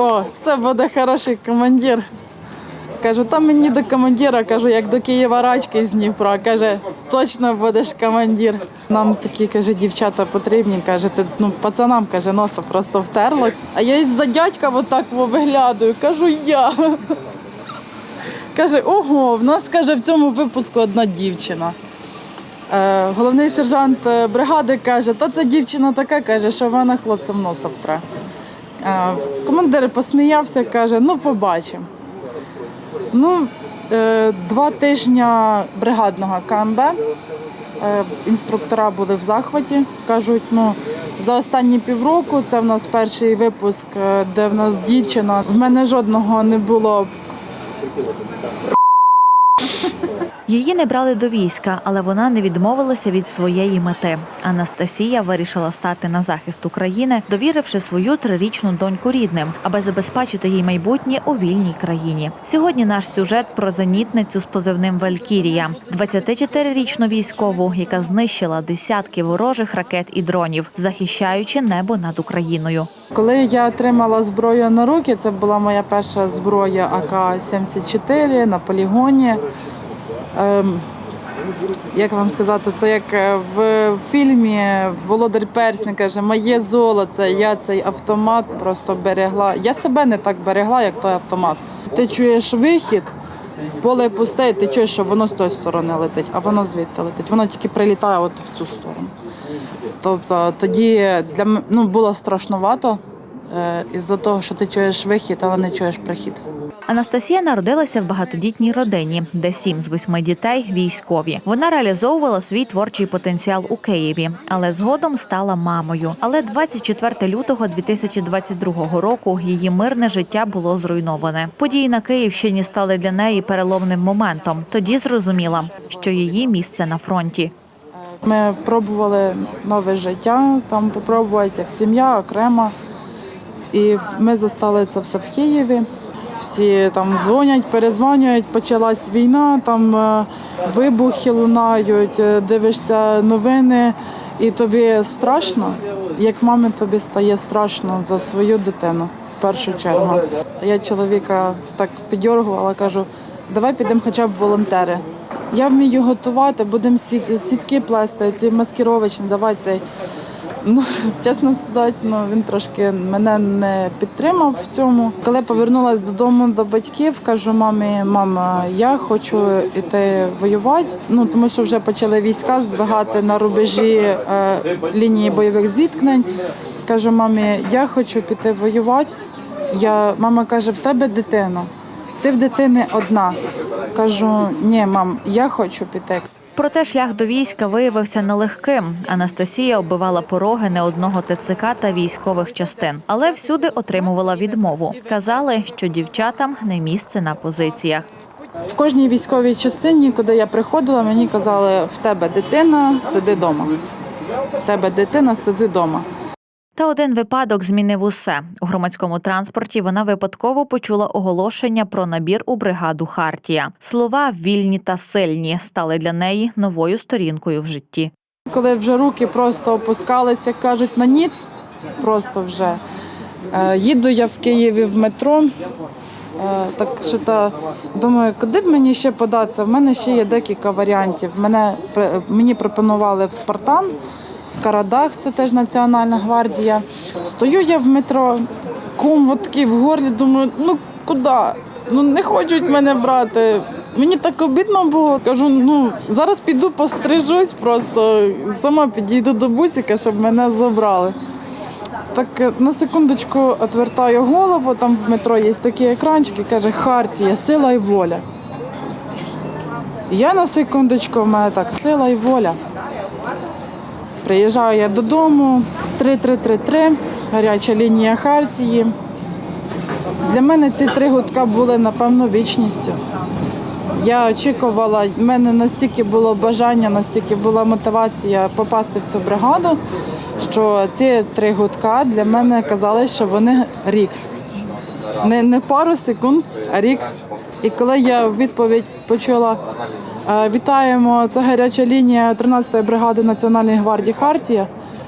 о, це буде хороший командир. Кажу, там мені до командира, кажу, як до Києва рачки з Дніпра. Каже, точно будеш командир. Нам такі, каже, дівчата потрібні. Каже, ти ну пацанам каже, носа просто втерло. А я із-за дядька отак виглядаю. Кажу, я. Каже, ого, в нас каже в цьому випуску одна дівчина. Е, головний сержант е, бригади каже, та ця дівчина така каже, що вона хлопцям носа втре. Командир посміявся, каже, ну побачимо. Ну, е, два тижні бригадного КМБ. Е, інструктора були в захваті. Кажуть, ну за останні півроку це в нас перший випуск, е, де в нас дівчина. В мене жодного не було Її не брали до війська, але вона не відмовилася від своєї мети. Анастасія вирішила стати на захист України, довіривши свою трирічну доньку рідним, аби забезпечити їй майбутнє у вільній країні. Сьогодні наш сюжет про зенітницю з позивним Валькірія, 24-річну військову, яка знищила десятки ворожих ракет і дронів, захищаючи небо над Україною. Коли я отримала зброю на руки, це була моя перша зброя АК-74 на полігоні. Ем, як вам сказати, це як е, в фільмі Володар Персня каже, моє золото, я цей автомат просто берегла. Я себе не так берегла, як той автомат. Ти чуєш вихід, поле пусте, і ти чуєш, що воно з тої сторони летить, а воно звідти летить. Воно тільки прилітає от в цю сторону. Тобто тоді для ну, було страшнувато е, із-за того, що ти чуєш вихід, але не чуєш прихід. Анастасія народилася в багатодітній родині, де сім з восьми дітей військові. Вона реалізовувала свій творчий потенціал у Києві, але згодом стала мамою. Але 24 лютого 2022 року її мирне життя було зруйноване. Події на Київщині стали для неї переломним моментом. Тоді зрозуміла, що її місце на фронті. Ми пробували нове життя, там попробувати як сім'я окремо. І ми застали це все в Києві. Всі там дзвонять, перезвонюють, почалась війна, там е, вибухи лунають, е, дивишся новини, і тобі страшно. Як мамі тобі стає страшно за свою дитину в першу чергу. Я чоловіка так піддергувала, кажу, давай підемо хоча б волонтери. Я вмію готувати, будемо сі- сітки плести, ці маскировочні, давай цей. Ну, чесно сказати, ну він трошки мене не підтримав в цьому. Коли повернулася додому до батьків, кажу мамі, мама, я хочу йти воювати. Ну тому що вже почали війська здвигати на рубежі е, лінії бойових зіткнень. Кажу, мамі, я хочу піти воювати. Я, мама каже, в тебе дитина. Ти в дитини одна. Кажу, ні, мам, я хочу піти. Проте шлях до війська виявився нелегким. Анастасія оббивала пороги не одного ТЦК та військових частин, але всюди отримувала відмову. Казали, що дівчатам не місце на позиціях. В кожній військовій частині, куди я приходила, мені казали, в тебе дитина, сиди вдома. В тебе дитина, сиди вдома. Та один випадок змінив усе. У громадському транспорті вона випадково почула оголошення про набір у бригаду Хартія. Слова вільні та сильні стали для неї новою сторінкою в житті. Коли вже руки просто опускалися, як кажуть, на ніц, просто вже. Е, Їду я в Києві в метро. Е, Так що та думаю, куди б мені ще податися? В мене ще є декілька варіантів. Мене мені пропонували в Спартан, в Карадах, це теж Національна гвардія. Стою я в метро, от такий в горлі, думаю, ну куди? Ну не хочуть мене брати. Мені так обідно було. Кажу, ну зараз піду пострижусь, просто сама підійду до бусика, щоб мене забрали. Так е, на секундочку відвертаю голову, там в метро є такі екранчики, каже Хартія, сила і воля. Я на секундочку, в мене так, сила і воля. Приїжджаю я додому, 3333, гаряча лінія Хартії. Для мене ці три гудка були, напевно, вічністю. Я очікувала, в мене настільки було бажання, настільки була мотивація попасти в цю бригаду, що ці три гудка для мене казали, що вони рік. Не, не пару секунд, а рік. І коли я в відповідь почула е, вітаємо, це гаряча лінія 13-ї бригади Національної гвардії Хартія,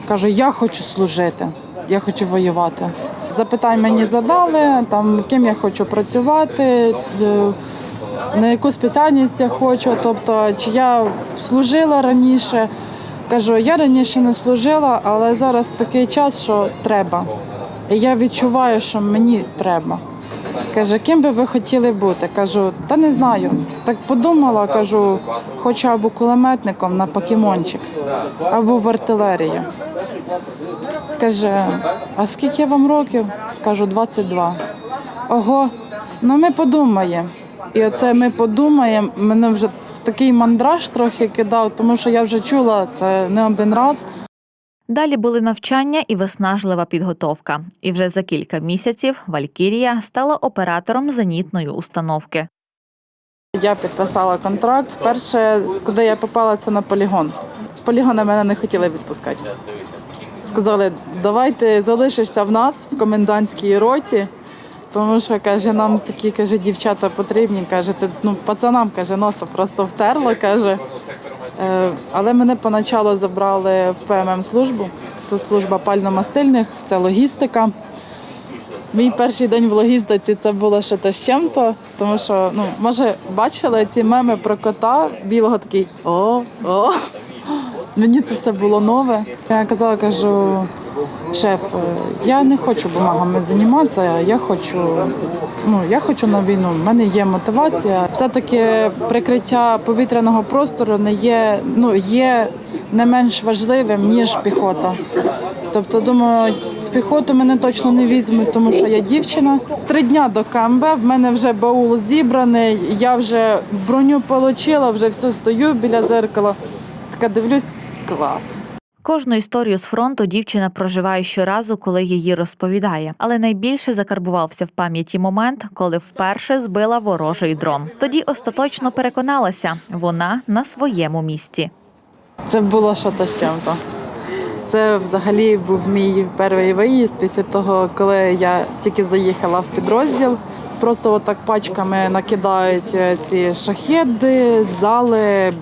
кажу, я хочу служити, я хочу воювати. запитань мені задали, там ким я хочу працювати, е, на яку спеціальність я хочу, тобто чи я служила раніше. Кажу, я раніше не служила, але зараз такий час, що треба. І я відчуваю, що мені треба. Каже, ким би ви хотіли бути? Кажу, та не знаю. Так подумала, кажу, хочу або кулеметником на покемончик, або в артилерію. Каже, а скільки вам років? Кажу, 22. Ого, ну ми подумаємо. І оце ми подумаємо, мене вже такий мандраж трохи кидав, тому що я вже чула це не один раз. Далі були навчання і виснажлива підготовка. І вже за кілька місяців Валькірія стала оператором зенітної установки. Я підписала контракт. Перше, куди я попала, це на полігон. З полігона мене не хотіли відпускати. Сказали, давай ти залишишся в нас в комендантській роті, тому що каже, нам такі каже, дівчата потрібні. Каже, ти ну пацанам каже, носа просто втерло. каже. Е, але мене поначалу забрали в ПММ службу. Це служба пально-мастильних, це логістика. Мій перший день в логістиці це було ще те з чим-то, тому що, ну, може, бачили ці меми про кота білого такий о, о. Мені це все було нове. Я казала, кажу, шеф, е, я не хочу бумагами займатися, я хочу, ну, я хочу на війну. в мене є мотивація. Все-таки прикриття повітряного простору не є, ну, є не менш важливим, ніж піхота. Тобто, думаю, в піхоту мене точно не візьмуть, тому що я дівчина. Три дня до КМБ, в мене вже баул зібраний, я вже броню отримала, вже все стою біля зеркала. Така дивлюсь, клас. Кожну історію з фронту дівчина проживає щоразу, коли її розповідає. Але найбільше закарбувався в пам'яті момент, коли вперше збила ворожий дрон. Тоді остаточно переконалася, вона на своєму місці. Це було що-то з чим-то. Це взагалі був мій перший виїзд після того, коли я тільки заїхала в підрозділ. Просто отак пачками накидають е, ці шахеди, зали,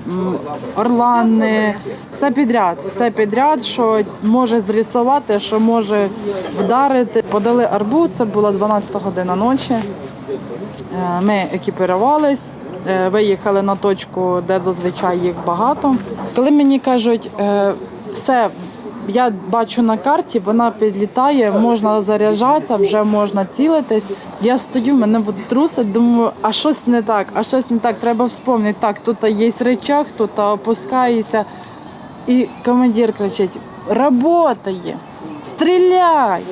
орлани, все підряд, все підряд, що може зрисувати, що може вдарити. Подали арбу, це була 12 година ночі. Е, Ми екіпірувались, е, виїхали на точку, де зазвичай їх багато. Коли мені кажуть, все, я бачу на карті, вона підлітає, можна заряджатися, вже можна цілитись. Я стою, мене трусить, думаю, а щось не так, а щось не так, треба вспомнити. Так, тут є речах, тут опускається. І командир кричить: Работає! Стріляй!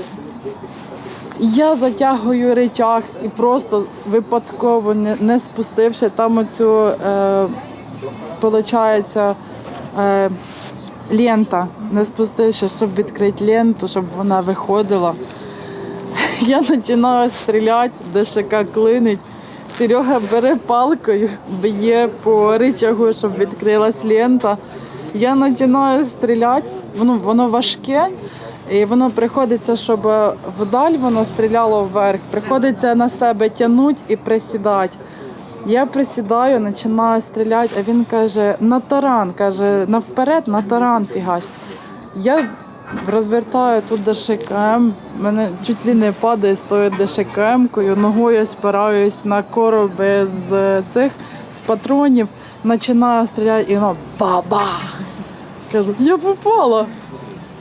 Я затягую речах і просто випадково, не, не спустивши там оцю, е, виходить, е, лента, не спустивши, щоб відкрити ленту, щоб вона виходила. Я починаю стріляти, ДШК клинить. Серега бере палкою, б'є по ричагу, щоб відкрилась лента. Я починаю стріляти, воно, воно важке, і воно приходиться, щоб вдаль воно стріляло вверх. Приходиться на себе тягнути і присідати. Я присідаю, починаю стріляти, а він каже, на таран, каже, навперед, на таран фігач. Я розвертаю тут ДШКМ, мене чуть ли не падає з тою ДШКМ-кою, ногою спираюсь на короби з цих з патронів, починаю стріляти і воно баба. Кажу, я попала.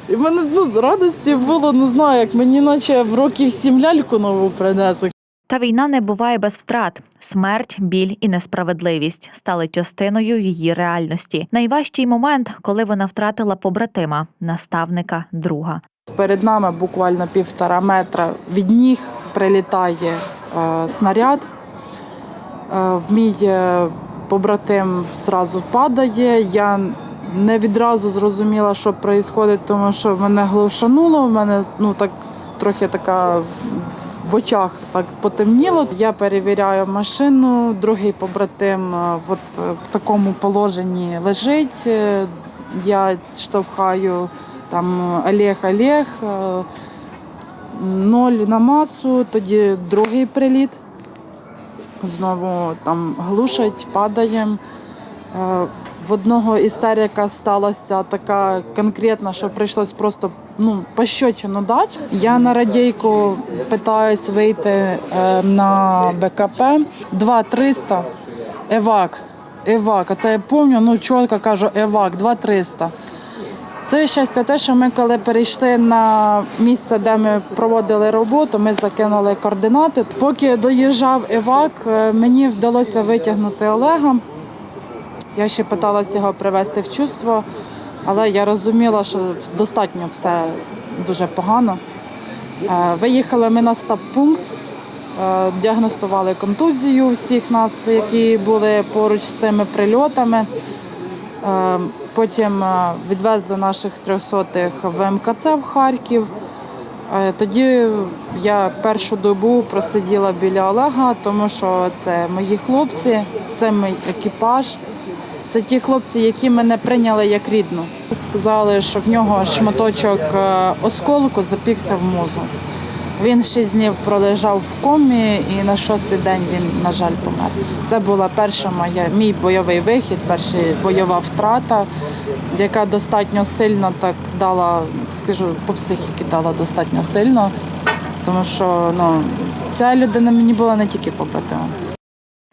І в мене ну, радості було, не знаю, як мені наче в років сім ляльку нову принесли. Та війна не буває без втрат. Смерть, біль і несправедливість стали частиною її реальності. Найважчий момент, коли вона втратила побратима, наставника, друга. Перед нами буквально півтора метра від ніг прилітає е, снаряд. Е, в мій е, побратим зразу падає. Я не відразу зрозуміла, що відбувається, тому що мене глушануло, в мене ну, так, трохи така в очах так потемніло. Я перевіряю машину, другий побратим е, от, е, в такому положенні лежить. Е, Я штовхаю там Олег Олег, ноль на масу, тоді другий приліт. Знову там глушать, падаємо. В одного істерика сталася така конкретна, що прийшлось просто ну, пощечину дати. Я на радійку питаюсь вийти е, на БКП 2300 евак. Евак. Це я пам'ятаю, ну чітко кажу, евак, 2300. Це щастя те, що ми коли перейшли на місце, де ми проводили роботу, ми закинули координати. Поки доїжджав евак, е, мені вдалося витягнути Олега. Я ще питалася його привести в чувство, але я розуміла, що достатньо все дуже погано. Е, Виїхали ми на стаб-пункт, е, діагностували контузію всіх нас, які були поруч з цими прильотами. Е, Потім відвезли наших трьохсотих в МКЦ в Харків. Тоді я першу добу просиділа біля Олега, тому що це мої хлопці, це мій екіпаж. Це ті хлопці, які мене прийняли як рідну. Сказали, що в нього шматочок е, осколку запікся в мозу. Він шість днів пролежав в комі, і на шостий день він, на жаль, помер. Це була перша моя мій бойовий вихід, перша бойова втрата, яка достатньо сильно так дала, скажу, по психіки дала достатньо сильно, тому що ну, ця людина мені була не тільки побратимом.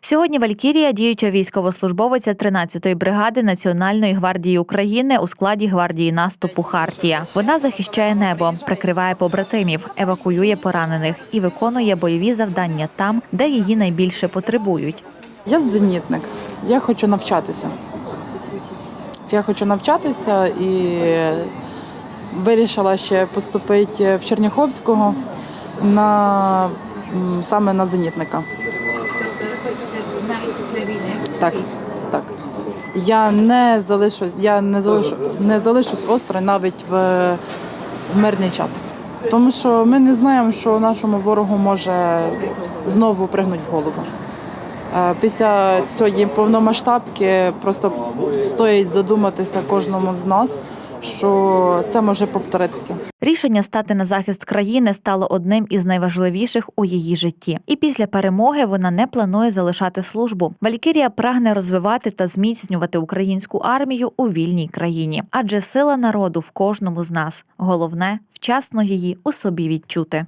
Сьогодні Валькірія діюча військовослужбовиця 13-ї бригади Національної гвардії України у складі гвардії наступу Хартія. Вона захищає небо, прикриває побратимів, евакуює поранених і виконує бойові завдання там, де її найбільше потребують. Я зенітник. Я хочу навчатися. Я хочу навчатися і вирішила ще поступити в Черняховського на саме на зенітника. Так, так. Я не залишусь, я не залишу, не залишусь осторонь навіть в, в мирний час. Тому що ми не знаємо, що нашому ворогу може знову пригнути в голову. Е, Після цієї повномасштабки просто стоїть задуматися кожному з нас, що це може повторитися. Рішення стати на захист країни стало одним із найважливіших у її житті. І після перемоги вона не планує залишати службу. Валькірія прагне розвивати та зміцнювати українську армію у вільній країні, адже сила народу в кожному з нас. Головне вчасно її у собі відчути.